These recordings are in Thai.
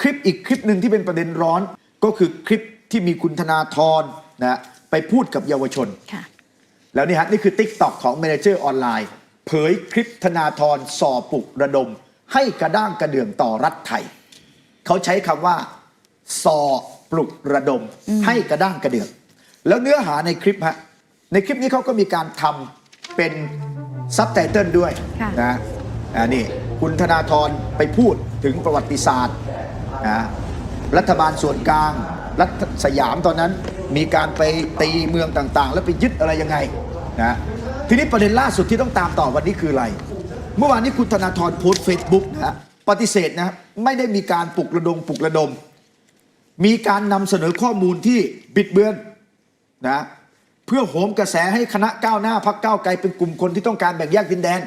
คลิปอีกคลิปหนึ่งที่เป็นประเด็นร้อนก็คือคลิปที่มีคุณธนาธรนะไปพูดกับเยาวชนค่ะแล้วนี่ฮะนี่คือ t ิ k t o k ของ Manager ออนไลน์ เผยคลิปธนาธรสอปลุกระดม ให้กระด้างกระเดื่องต่อรัฐไทย เขาใช้คำว่าสอปลุกระดม ให้กระด้างกระเดื่อง แล้วเนื้อหาในคลิปฮะในคลิปนี้เขาก็มีการทำเป็นซับไตเติลด้วยค่ะนะอ่านี่คุณธนาธรไปพูดถึงประวัติศาสตร์ นะรัฐบาลส่วนกลางรัฐสยามตอนนั้นมีการไปตีเมืองต่างๆ แล้วไปยึดอะไรยังไงนะทีนี้ประเด็นล่าสุดที่ต้องตามต่อวันนี้คืออะไร เมื่อวานนี้คุณธนาธรโพสต์เฟซบุ๊กนะฮะปฏิเสธนะไม่ได้มีการปลุกระดมปลุกระดม มีการนำเสนอข้อมูลที่บิดเบือนนะเพื่อโหมกระแสให้คณะก้าวหน้าพักก้าวไกลเป็นกลุ่มคนที่ต้องการแบ่งแยกดินแดน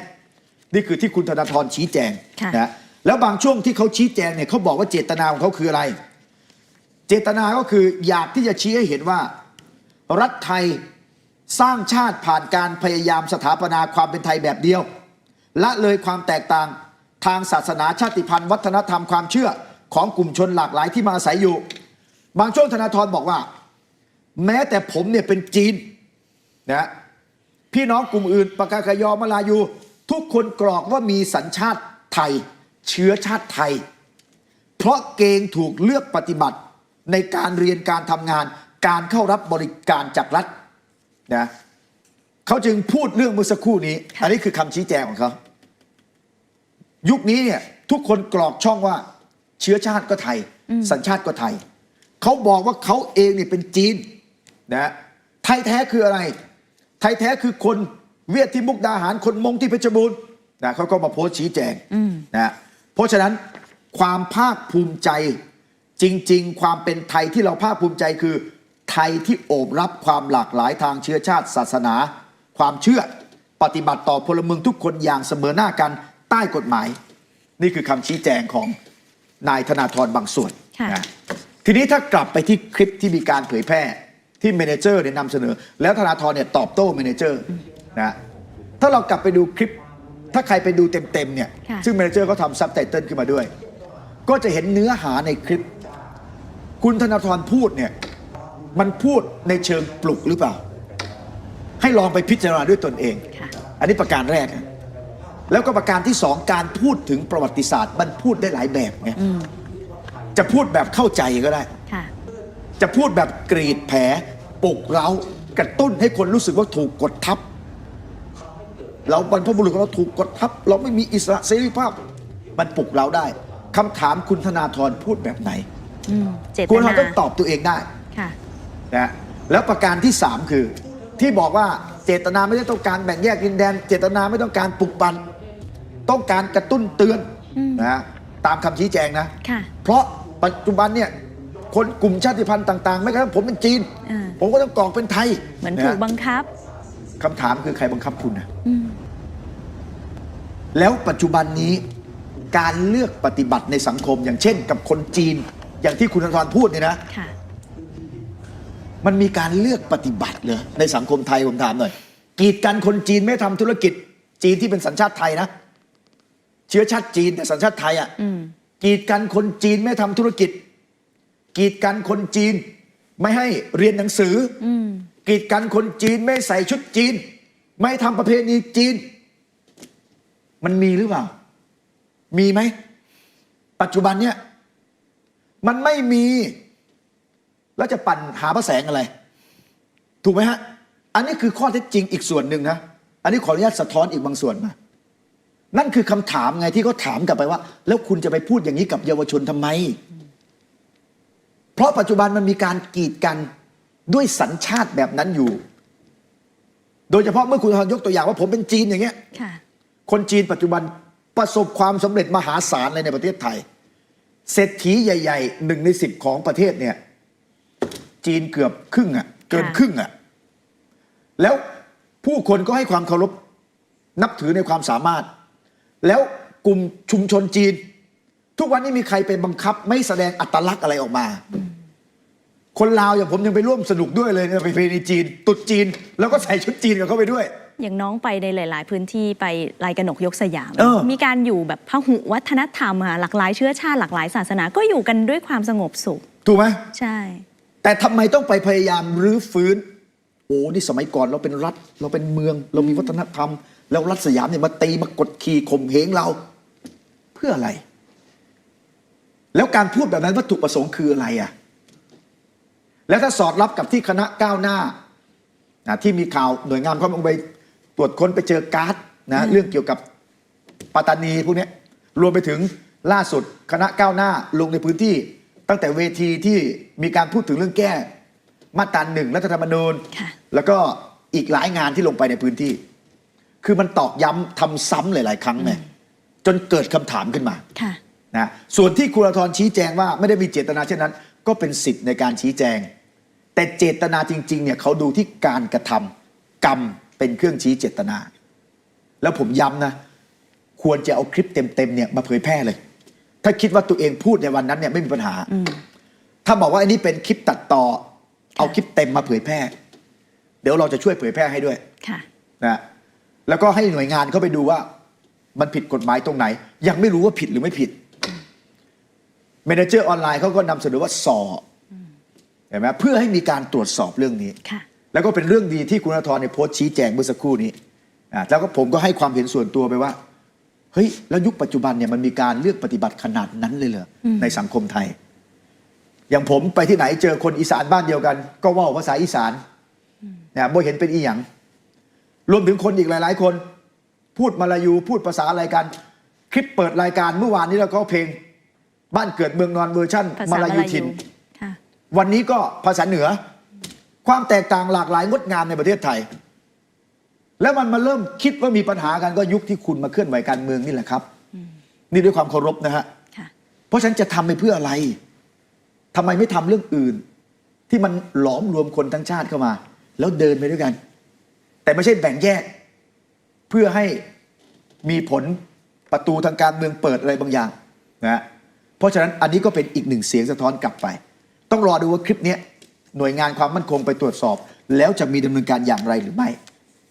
นี่คือที่คุณธนาธรชี้แจงค่ะนะ แล้วบางช่วงที่เขาชี้แจงเนี่ยเขาบอกว่าเจตนาของเขาคืออะไร เจตนาก็คืออยากที่จะชี้ให้เห็นว่า รัฐไทยสร้างชาติผ่านการพยายามสถาปนาความเป็นไทยแบบเดียว ละเลยความแตกต่างทางศาสนาชาติพันธุ์ วัฒนธรรมความเชื่อของกลุ่มชนหลากหลายที่มาอาศัยอยู่ บางช่วงธนาธรบอกว่า แม้แต่ผมเนี่ยเป็นจีนนะพี่น้องกลุ่มอื่นปากากยอมาลายู ทุกคนกรอกว่ามีสัญชาติไทย เชื้อชาติไทย เพราะเกณฑ์ถูกเลือกปฏิบัติในการเรียนการทำงาน การเข้ารับบริการจากรัฐนะเขาจึงพูดเรื่องเมื่อสักครู่นี้ค่ะอันนี้คือคำชี้แจงของเขายุคนี้เนี่ยทุกคนกรอกช่องว่า เชื้อชาติก็ไทย สัญชาติก็ไทย เขาบอกว่าเขาเองเนี่ยเป็นจีนนะไทยแท้คืออะไร ไทยแท้คือคนเวียดที่มุกดาหารคนมงที่เพชรบูรณ์นะเขาก็มาโพสต์ชี้แจงนะ เพราะฉะนั้นความภาคภูมิใจจริง ๆ ความเป็นไทยที่เราภาคภูมิใจคือ ไทยที่โอบรับความหลากหลายทางเชื้อชาติศาสนา ความเชื่อปฏิบัติต่อพลเมืองทุกคนอย่างเสมอหน้ากันใต้กฎหมาย นี่คือคำชี้แจงของนายธนาธรบางส่วนค่ะนะทีนี้ถ้ากลับไปที่คลิปที่มีการเผยแพร่ที่เมเนเจอร์เนี่ยนำเสนอ แล้วธนาธรเนี่ยตอบโต้เมเนเจอร์นะถ้าเรากลับไปดูคลิป ถ้าใครไปดูเต็มๆเนี่ยค่ะ ซึ่งเมเนเจอร์ก็ทำซับไตเติลขึ้นมาด้วย ก็จะเห็นเนื้อหาในคลิป คุณธนาธรพูดเนี่ยมันพูดในเชิงปลุกหรือเปล่า ให้ลองไปพิจารณาด้วยตนเอง ค่ะ อันนี้ประการแรกนะแล้วก็ประการที่สองการพูดถึงประวัติศาสตร์ มันพูดได้หลายแบบไงจะพูดแบบเข้าใจก็ได้ ค่ะ จะพูดแบบกรีดแผลปลุกเรากระตุ้นให้คนรู้สึกว่าถูกกดทับ เราบรรพบุรุษของเราถูกกดทับ เราไม่มีอิสระเสรีภาพ มันปลุกเราได้คำถามคุณธนาธรพูดแบบไหน อืมเจตคุณธนานาธรต้องตอบตัวเองได้ค่ะนะแล้วประการที่ 3 คือ ที่บอกว่าเจตนาไม่ได้ต้องการแบ่งแยกดินแดน เจตนาไม่ต้องการปลุกปั่นต้องการกระตุ้นเตือนนะตามคำชี้แจงนะ ค่ะ เพราะปัจจุบันเนี่ยคนกลุ่มชาติพันธุ์ต่างๆ ไม่กระทั่งผมเป็นจีน อ่า ผมก็ต้องกรอกเป็นไทยเหมือนนะถูกบังคับ คำถามคือใครบังคับคุณนะอืม แล้วปัจจุบันนี้การเลือกปฏิบัติในสังคม อย่างเช่น กับคนจีน อย่างที่คุณธนาธรพูดเนี่ยนะ ค่ะ มันมีการเลือกปฏิบัติเลยในสังคมไทยผมถามหน่อยกีดกันคนจีนไม่ทำธุรกิจ จีนที่เป็นสัญชาติไทยนะ เชื้อชาติจีนแต่สัญชาติไทยอะ่ะ อืม กีดกันคนจีนไม่ทำธุรกิจ กีดกันคนจีนไม่ให้เรียนหนังสือออืมกีดกันคนจีนไม่ใส่ชุดจีน ไม่ทำประเพณีจีน มันมีหรือเปล่า มีไหม ปัจจุบันเนี่ย มันไม่มี แล้วจะปั่นหาพระแสงอะไร ถูกไหมฮะ อันนี้คือข้อเท็จจริงอีกส่วนหนึ่งนะ อันนี้ขออนุญาตสะท้อนอีกบางส่วนมา นั่นคือคำถามไงที่เขาถามกลับไปว่า แล้วคุณจะไปพูดอย่างนี้กับเยาวชนทำไม เพราะปัจจุบันมันมีการกีดกันด้วยสัญชาติแบบนั้นอยู่ โดยเฉพาะเมื่อคุณธนยกตัวอย่างว่าผมเป็นจีนอย่างเงี้ย คนจีนปัจจุบันประสบความสำเร็จมหาศาลเลยในประเทศไทย เศรษฐีใหญ่ๆหนึ่งในสิบของประเทศเนี่ย จีนเกือบครึ่งอะ่ะ เกินครึ่งอะ่ะ แล้วผู้คนก็ให้ความเคารพนับถือในความสามารถ แล้วกลุ่มชุมชนจีน ทุกวันนี้มีใครไปบังคับ ไม่แสดงอัตลักษณ์อะไรออกมา คนลาวอย่างผมยังไปร่วมสนุกด้วยเลยในประเพณีจีน ตุดจีน แล้วก็ใส่ชุดจีนกับเขาไปด้วย อย่างน้องไปในหลาย ๆ พื้นที่ไปลายกระหนกยกสยาม เออ มีการอยู่แบบพหุวัฒนธรรมอะหลากหลายเชื้อชาติหลากหลายศาสนาก็อยู่กันด้วยความสงบสุข ถูกไหม ใช่ แต่ทำไมต้องไปพยายามรื้อฟื้น โอ้นี่สมัยก่อนเราเป็นรัฐ เราเป็นเมือง เรามีวัฒนธรรม แล้วรัฐสยามเนี่ยมาตีมากดขี่ข่มเหงเรา เพื่ออะไร แล้วการพูดแบบนั้นวัตถุประสงค์คืออะไรอะ แล้วถ้าสอดรับกับที่คณะก้าวหน้านะที่มีข่าวหน่วยงานเขาลงไป ตรวจค้นไปเจอการ์ดนะเรื่องเกี่ยวกับปัตตานีพวกเนี้ยรวมไปถึงล่าสุดคณะก้าวหน้าลงในพื้นที่ ตั้งแต่เวทีที่มีการพูดถึงเรื่องแก้ มาตราหนึ่งรัฐธรรมนูญค่ะแล้วก็อีกหลายงานที่ลงไปในพื้นที่ คือมันตอกย้ำทำซ้ำหลาย ๆ ครั้งไงจนเกิดคำถามขึ้นมาค่ะนะส่วนที่คุณธรชี้แจงว่าไม่ได้มีเจตนาเช่นนั้น ก็เป็นสิทธิ์ในการชี้แจง แต่เจตนาจริง ๆ เนี่ยเขาดูที่การกระทำกรรม เป็นเครื่องชี้เจตนา แล้วผมย้ำนะ ควรจะเอาคลิปเต็มๆเนี่ยมาเผยแพร่เลย ถ้าคิดว่าตัวเองพูดในวันนั้นเนี่ยไม่มีปัญหา ถ้าบอกว่าอันนี้เป็นคลิปตัดต่อ เอาคลิปเต็มมาเผยแพร่ เดี๋ยวเราจะช่วยเผยแพร่ให้ด้วยค่ะนะแล้วก็ให้หน่วยงานเข้าไปดูว่า มันผิดกฎหมายตรงไหน ยังไม่รู้ว่าผิดหรือไม่ผิดเมนเจอร์ออนไลน์เขาก็นำเสนอว่าสอเห็นไหมเพื่อให้มีการตรวจสอบเรื่องนี้ค่ะ แล้วก็เป็นเรื่องดีที่คุณธรเนี่ยโพสต์ชี้แจงเมื่อสักครู่นี้อ่าแล้วก็ผมก็ให้ความเห็นส่วนตัวไปว่าเฮ้ยแล้วยุคปัจจุบันเนี่ยมันมีการเลือกปฏิบัติขนาดนั้นเลยเหรออในสังคมไทย อย่างผมไปที่ไหนเจอคนอีสานบ้านเดียวกัน ก็เว่าภาษาอีสานนะบ่เห็นเป็นอีหยังรวมถึงคนอีกหลาย ๆ คน พูดมาลายูพูดภาษาอะไรกัน คลิปเปิดรายการเมื่อวานนี้เราก็เพลง บ้านเกิดเมืองนอนเวอร์ชั่นภามาษาลามายูลาทิยูนค่ะวันนี้ก็ภาษาเหนือ ความแตกต่างหลากหลายงดงามในประเทศไทย แล้วมันมาเริ่มคิดว่ามีปัญหากันก็ยุคที่คุณมาเคลื่อนไหวการเมืองนี่แหละครับ นี่ด้วยความเคารพนะฮะค่ะเพราะฉะนันจะทำไปเพื่ออะไรทำไมไม่ทำเรื่องอื่น ที่มันหลอมรวมคนทั้งชาติเข้ามา แล้วเดินไปด้วยกัน แต่ไม่ใช่แบ่งแยก เพื่อให้มีผลประตูทางการเมืองเปิดอะไรบางอย่างนะฮะเพราะฉะนั้นอันนี้ก็เป็นอีกหนึ่งเสียงสะท้อนกลับไป ต้องรอดูว่าคลิปเนี้ย หน่วยงานความมั่นคงไปตรวจสอบ แล้วจะมีดำเนินการอย่างไรหรือไม่